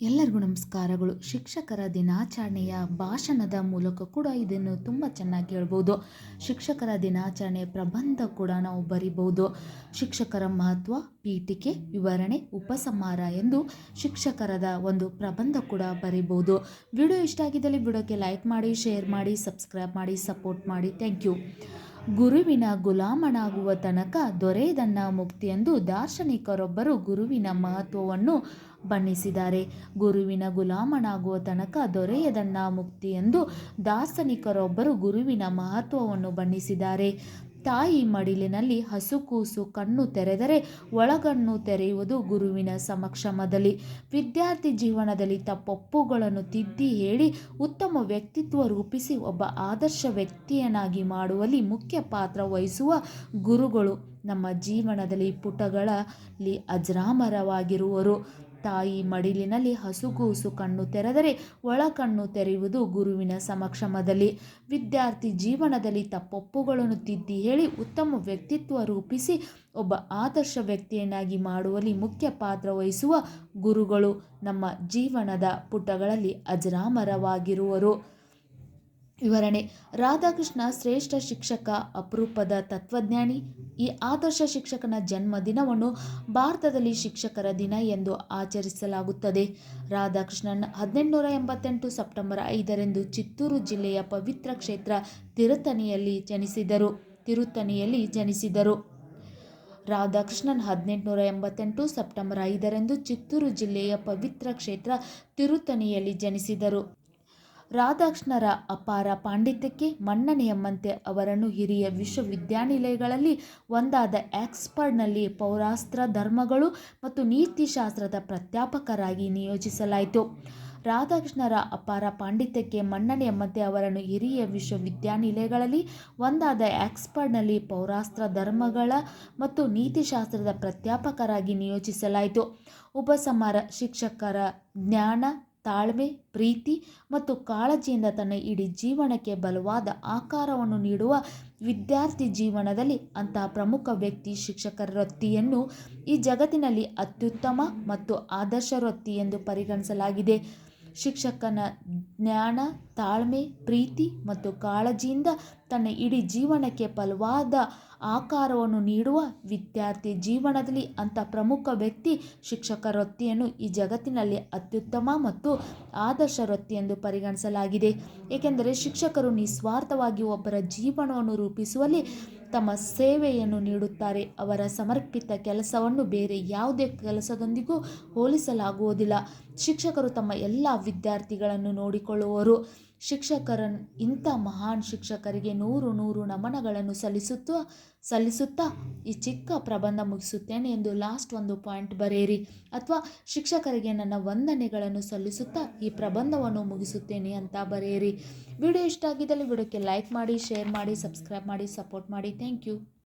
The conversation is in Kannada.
ಎಲ್ಲರಿಗೂ ನಮಸ್ಕಾರಗಳು. ಶಿಕ್ಷಕರ ದಿನಾಚರಣೆಯ ಭಾಷಣದ ಮೂಲಕ ಕೂಡ ಇದನ್ನು ತುಂಬ ಚೆನ್ನಾಗಿ ಹೇಳ್ಬೋದು. ಶಿಕ್ಷಕರ ದಿನಾಚರಣೆ ಪ್ರಬಂಧ ಕೂಡ ನಾವು ಬರಿಬೋದು ಶಿಕ್ಷಕರ ಮಹತ್ವ, ಪೀಠಿಕೆ, ವಿವರಣೆ, ಉಪಸಂಹಾರ ಎಂದು ಶಿಕ್ಷಕರದ ಒಂದು ಪ್ರಬಂಧ ಕೂಡ ಬರಿಬೋದು ವಿಡಿಯೋ ಇಷ್ಟ ಆಗಿದ್ದಲ್ಲಿ ವಿಡಿಯೋಕ್ಕೆ ಲೈಕ್ ಮಾಡಿ ಶೇರ್ ಮಾಡಿ ಸಬ್ಸ್ಕ್ರೈಬ್ ಮಾಡಿ ಸಪೋರ್ಟ್ ಮಾಡಿ. ಥ್ಯಾಂಕ್ ಯು ಗುರುವಿನ ಗುಲಾಮನಾಗುವ ತನಕ ದೊರೆಯದನ್ನ ಮುಕ್ತಿ ಎಂದು ದಾರ್ಶನಿಕರೊಬ್ಬರು ಗುರುವಿನ ಮಹತ್ವವನ್ನು ಬಣ್ಣಿಸಿದ್ದಾರೆ. ಗುರುವಿನ ಗುಲಾಮನಾಗುವ ತನಕ ದೊರೆಯದನ್ನ ಮುಕ್ತಿ ಎಂದು ದಾರ್ಶನಿಕರೊಬ್ಬರು ಗುರುವಿನ ಮಹತ್ವವನ್ನು ಬಣ್ಣಿಸಿದ್ದಾರೆ. ತಾಯಿ ಮಡಿಲಿನಲ್ಲಿ ಹಸುಕೂಸು ಕಣ್ಣು ತೆರೆದರೆ ಒಳಗಣ್ಣು ತೆರೆಯುವುದು ಗುರುವಿನ ಸಮಕ್ಷಮದಲ್ಲಿ. ವಿದ್ಯಾರ್ಥಿ ಜೀವನದಲ್ಲಿ ತಪ್ಪೊಪ್ಪುಗಳನ್ನು ತಿದ್ದಿ ಹೇಳಿ ಉತ್ತಮ ವ್ಯಕ್ತಿತ್ವ ರೂಪಿಸಿ ಒಬ್ಬ ಆದರ್ಶ ವ್ಯಕ್ತಿಯನ್ನಾಗಿ ಮಾಡುವಲ್ಲಿ ಮುಖ್ಯ ಪಾತ್ರ ವಹಿಸುವ ಗುರುಗಳು ನಮ್ಮ ಜೀವನದಲ್ಲಿ ಪುಟಗಳಲ್ಲಿ ಅಜರಾಮರವಾಗಿರುವರು. ತಾಯಿ ಮಡಿಲಿನಲ್ಲಿ ಹಸುಗೂಸು ಕಣ್ಣು ತೆರೆದರೆ ಒಳ ಕಣ್ಣು ತೆರೆಯುವುದು ಗುರುವಿನ ಸಮಕ್ಷಮದಲ್ಲಿ. ವಿದ್ಯಾರ್ಥಿ ಜೀವನದಲ್ಲಿ ತಪ್ಪೊಪ್ಪುಗಳನ್ನು ತಿದ್ದಿ ಹೇಳಿ ಉತ್ತಮ ವ್ಯಕ್ತಿತ್ವ ರೂಪಿಸಿ ಒಬ್ಬ ಆದರ್ಶ ವ್ಯಕ್ತಿಯನ್ನಾಗಿ ಮಾಡುವಲ್ಲಿ ಮುಖ್ಯ ಪಾತ್ರ ವಹಿಸುವ ಗುರುಗಳು ನಮ್ಮ ಜೀವನದ ಪುಟಗಳಲ್ಲಿ ಅಜರಾಮರವಾಗಿರುವರು. ವಿವರಣೆ. ರಾಧಾಕೃಷ್ಣ ಶ್ರೇಷ್ಠ ಶಿಕ್ಷಕ, ಅಪರೂಪದ ತತ್ವಜ್ಞಾನಿ. ಈ ಆದರ್ಶ ಶಿಕ್ಷಕನ ಜನ್ಮದಿನವನ್ನು ಭಾರತದಲ್ಲಿ ಶಿಕ್ಷಕರ ದಿನ ಎಂದು ಆಚರಿಸಲಾಗುತ್ತದೆ. ರಾಧಾಕೃಷ್ಣನ್ ಹದಿನೆಂಟುನೂರ ಎಂಬತ್ತೆಂಟು ಸೆಪ್ಟೆಂಬರ್ ಐದರಂದು ಚಿತ್ತೂರು ಜಿಲ್ಲೆಯ ಪವಿತ್ರ ಕ್ಷೇತ್ರ ತಿರುತನಿಯಲ್ಲಿ ಜನಿಸಿದರು. ತಿರುತನಿಯಲ್ಲಿ ಜನಿಸಿದರು. ರಾಧಾಕೃಷ್ಣನ್ ಹದಿನೆಂಟುನೂರ ಎಂಬತ್ತೆಂಟು ಸೆಪ್ಟೆಂಬರ್ ಐದರಂದು ಚಿತ್ತೂರು ಜಿಲ್ಲೆಯ ಪವಿತ್ರ ಕ್ಷೇತ್ರ ತಿರುತನಿಯಲ್ಲಿ ಜನಿಸಿದರು. ರಾಧಾಕೃಷ್ಣರ ಅಪಾರ ಪಾಂಡಿತ್ಯಕ್ಕೆ ಮನ್ನಣೆಯಮ್ಮಂತೆ ಅವರನ್ನು ಹಿರಿಯ ವಿಶ್ವವಿದ್ಯಾನಿಲಯಗಳಲ್ಲಿ ಒಂದಾದ ಆಕ್ಸ್ಫರ್ಡ್ನಲ್ಲಿ ಪೌರಾಸ್ತ್ರ ಧರ್ಮಗಳು ಮತ್ತು ನೀತಿಶಾಸ್ತ್ರದ ಪ್ರಾಧ್ಯಾಪಕರಾಗಿ ನಿಯೋಜಿಸಲಾಯಿತು. ರಾಧಾಕೃಷ್ಣರ ಅಪಾರ ಪಾಂಡಿತ್ಯಕ್ಕೆ ಮನ್ನಣೆಯಂತೆ ಅವರನ್ನು ಹಿರಿಯ ವಿಶ್ವವಿದ್ಯಾನಿಲಯಗಳಲ್ಲಿ ಒಂದಾದ ಆಕ್ಸ್ಫರ್ಡ್ನಲ್ಲಿ ಪೌರಾಸ್ತ್ರ ಧರ್ಮಗಳ ಮತ್ತು ನೀತಿಶಾಸ್ತ್ರದ ಪ್ರಾಧ್ಯಾಪಕರಾಗಿ ನಿಯೋಜಿಸಲಾಯಿತು. ಉಪಸಮರ ಶಿಕ್ಷಕರ ಜ್ಞಾನ ತಾಳ್ಮೆ, ಪ್ರೀತಿ ಮತ್ತು ಕಾಳಜಿಯಿಂದ ತನ್ನ ಇಡೀ ಜೀವನಕ್ಕೆ ಬಲವಾದ ಆಕಾರವನ್ನು ನೀಡುವ ವಿದ್ಯಾರ್ಥಿ ಜೀವನದಲ್ಲಿ ಅಂತಹ ಪ್ರಮುಖ ವ್ಯಕ್ತಿ ಶಿಕ್ಷಕರ ವೃತ್ತಿಯನ್ನು ಈ ಜಗತ್ತಿನಲ್ಲಿ ಅತ್ಯುತ್ತಮ ಮತ್ತು ಆದರ್ಶ ವೃತ್ತಿ ಎಂದು ಪರಿಗಣಿಸಲಾಗಿದೆ. ಶಿಕ್ಷಕನ ಜ್ಞಾನ, ತಾಳ್ಮೆ, ಪ್ರೀತಿ ಮತ್ತು ಕಾಳಜಿಯಿಂದ ತನ್ನ ಇಡೀ ಜೀವನಕ್ಕೆ ಫಲವಾದ ಆಕಾರವನ್ನು ನೀಡುವ ವಿದ್ಯಾರ್ಥಿ ಜೀವನದಲ್ಲಿ ಅಂಥ ಪ್ರಮುಖ ವ್ಯಕ್ತಿ ಶಿಕ್ಷಕ ವೃತ್ತಿಯನ್ನು ಈ ಜಗತ್ತಿನಲ್ಲಿ ಅತ್ಯುತ್ತಮ ಮತ್ತು ಆದರ್ಶ ವೃತ್ತಿ ಎಂದು ಪರಿಗಣಿಸಲಾಗಿದೆ. ಏಕೆಂದರೆ ಶಿಕ್ಷಕರು ನಿಸ್ವಾರ್ಥವಾಗಿ ಒಬ್ಬರ ಜೀವನವನ್ನು ರೂಪಿಸುವಲ್ಲಿ ತಮ್ಮ ಸೇವೆಯನ್ನು ನೀಡುತ್ತಾರೆ. ಅವರ ಸಮರ್ಪಿತ ಕೆಲಸವನ್ನು ಬೇರೆ ಯಾವುದೇ ಕೆಲಸದೊಂದಿಗೂ ಹೋಲಿಸಲಾಗುವುದಿಲ್ಲ. ಶಿಕ್ಷಕರು ತಮ್ಮ ಎಲ್ಲ ವಿದ್ಯಾರ್ಥಿಗಳನ್ನು ನೋಡಿಕೊಳ್ಳುವರು. ಶಿಕ್ಷಕರ ಇಂಥ ಮಹಾನ್ ಶಿಕ್ಷಕರಿಗೆ ನೂರು ನೂರು ನಮನಗಳನ್ನು ಸಲ್ಲಿಸುತ್ತಾ ಸಲ್ಲಿಸುತ್ತಾ ಈ ಚಿಕ್ಕ ಪ್ರಬಂಧ ಮುಗಿಸುತ್ತೇನೆ ಎಂದು ಲಾಸ್ಟ್ ಒಂದು ಪಾಯಿಂಟ್ ಬರೆಯಿರಿ. ಅಥವಾ ಶಿಕ್ಷಕರಿಗೆ ನನ್ನ ವಂದನೆಗಳನ್ನು ಸಲ್ಲಿಸುತ್ತಾ ಈ ಪ್ರಬಂಧವನ್ನು ಮುಗಿಸುತ್ತೇನೆ ಅಂತ ಬರೆಯಿರಿ. ವಿಡಿಯೋ ಇಷ್ಟ ಆಗಿದ್ದಲ್ಲಿ ವಿಡಿಯೋಕ್ಕೆ ಲೈಕ್ ಮಾಡಿ ಶೇರ್ ಮಾಡಿ ಸಬ್ಸ್ಕ್ರೈಬ್ ಮಾಡಿ ಸಪೋರ್ಟ್ ಮಾಡಿ. Thank you